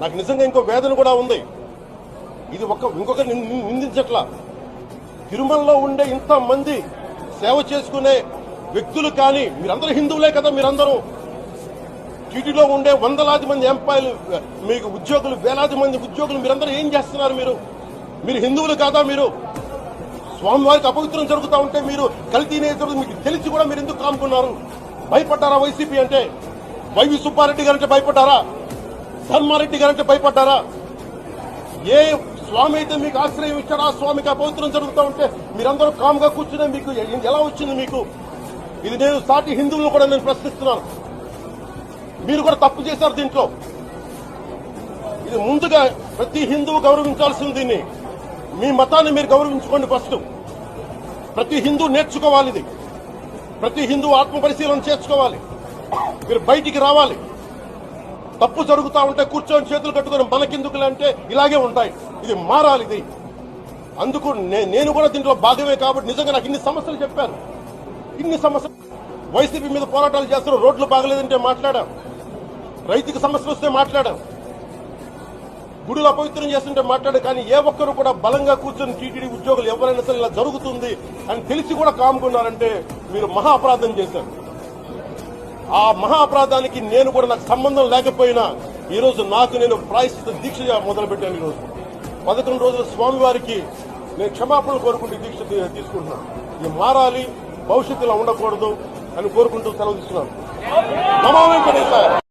నాకు నిజంగా ఇంకో వేదన కూడా ఉంది. ఇది ఒక ఇంకొక నిందించట్లా. తిరుమలలో ఉండే ఇంత మంది సేవ చేసుకునే వ్యక్తులు కానీ మీరందరూ హిందువులే కదా మీరందరూ. టీటీలో ఉండే వందలాది మంది ఎంపాయలు మీకు ఉద్యోగులు వేలాది మంది ఉద్యోగులు మీరందరూ ఏం చేస్తున్నారు మీరు? మీరు హిందువులు కాదా మీరు? స్వామివారికి అపవిత్రం జరుగుతూ ఉంటే మీరు కల్తీ నేతలు మీకు తెలిసి కూడా మీరు ఎందుకు కాముకున్నారు భయపడ్డారా వైసీపీ అంటే? వైవి సుబ్బారెడ్డి గారంటే భయపడ్డారా? ధర్మారెడ్డి గారంటే భయపడ్డారా? ఏ స్వామి అయితే మీకు ఆశ్రయం ఇచ్చారో ఆ స్వామికి అపవిత్రం జరుగుతూ ఉంటే మీరందరూ కామ్గా కూర్చునే మీకు ఎలా వచ్చింది మీకు? ఇది నేను సాటి హిందువులను కూడా నేను ప్రశ్నిస్తున్నాను. మీరు కూడా తప్పు చేశారు దీంట్లో. ఇది ముందుగా ప్రతి హిందువు గౌరవించాల్సింది దీన్ని. మీ మతాన్ని మీరు గౌరవించుకోండి ఫస్ట్. ప్రతి హిందూ నేర్చుకోవాలి ఇది. ప్రతి హిందూ ఆత్మ పరిశీలన చేసుకోవాలి మీరు బయటికి రావాలి. తప్పు జరుగుతా ఉంటే కూర్చొని చేతులు కట్టుకొని మనకెందుకులే అంటే ఇలాగే ఉంటాయి. ఇది మారాలి ఇది. అందుకు నే- నేను కూడా దీంట్లో భాగమే కాబట్టి నిజంగా నాకు ఇన్ని సమస్యలు చెప్పారు. ఇన్ని సమస్యలు వైసీపీ మీద పోరాటాలు చేస్తారు రోడ్లు బాగలేదంటే మాట్లాడాం. రైతుకి సమస్యలు వస్తే మాట్లాడాం. గుడులు అపవిత్రం చేస్తుంటే మాట్లాడు. కానీ ఏ ఒక్కరు కూడా బలంగా కూర్చొని టీటీడీ ఉద్యోగులు ఎవరైనా సరే ఇలా జరుగుతుంది అని తెలిసి కూడా కాముకున్నారంటే మీరు మహా అపరాధం చేశారు. ఆ మహాపరాధానికి నేను కూడా నాకు సంబంధం లేకపోయినా ఈ రోజు నాకు నేను ప్రాయశ్చిత దీక్ష మొదలుపెట్టాను ఈ రోజు పదకొండు రోజుల స్వామివారికి నేను క్షమాపణలు కోరుకుంటూ దీక్ష తీసుకుంటున్నాను. ఇది మారాలి భవిష్యత్తులో ఉండకూడదు అని కోరుకుంటూ సెలవు తీసుకున్నాను. నమో